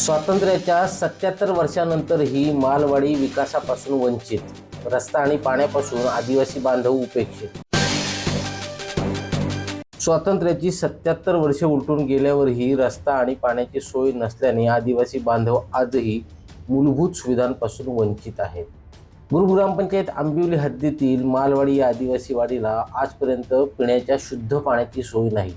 स्वातंत्र्याच्या सत्याहत्तर वर्षानंतरही मालवाडी विकासापासून वंचित. रस्ता आणि पाण्यापासून आदिवासी बांधव उपेक्षित. स्वातंत्र्याची सत्याहत्तर वर्षे उलटून गेल्यावरही रस्ता आणि पाण्याची सोय नसल्याने आदिवासी बांधव आजही मूलभूत सुविधांपासून वंचित आहेत. गुरुग्रामपंचायत आंबिवली हद्दीतील मालवाडी या आदिवासी वाडीला आजपर्यंत पिण्याच्या शुद्ध पाण्याची सोय नाही.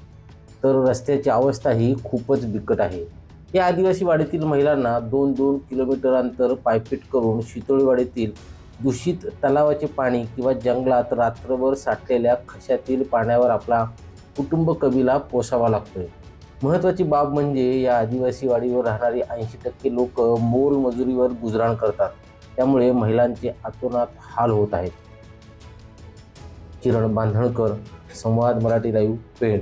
तर रस्त्याची अवस्थाही खूपच बिकट आहे. या आदिवासी वाडीतील महिलांना दोन दोन किलोमीटर अंतर पायपीट करून शितोळीवाडीतील दूषित तलावाचे पाणी किंवा जंगलात रात्रभर साठलेल्या खशातील पाण्यावर आपला कुटुंब कबीला पोसावा लागतोय. महत्त्वाची बाब म्हणजे या आदिवासी वाडीवर राहणारी ऐंशी टक्के लोक मोल मजुरीवर गुजराण करतात. त्यामुळे महिलांचे आतोनात हाल होत आहेत. किरण बांधणकर संवाद मराठी लाईव्ह पेण.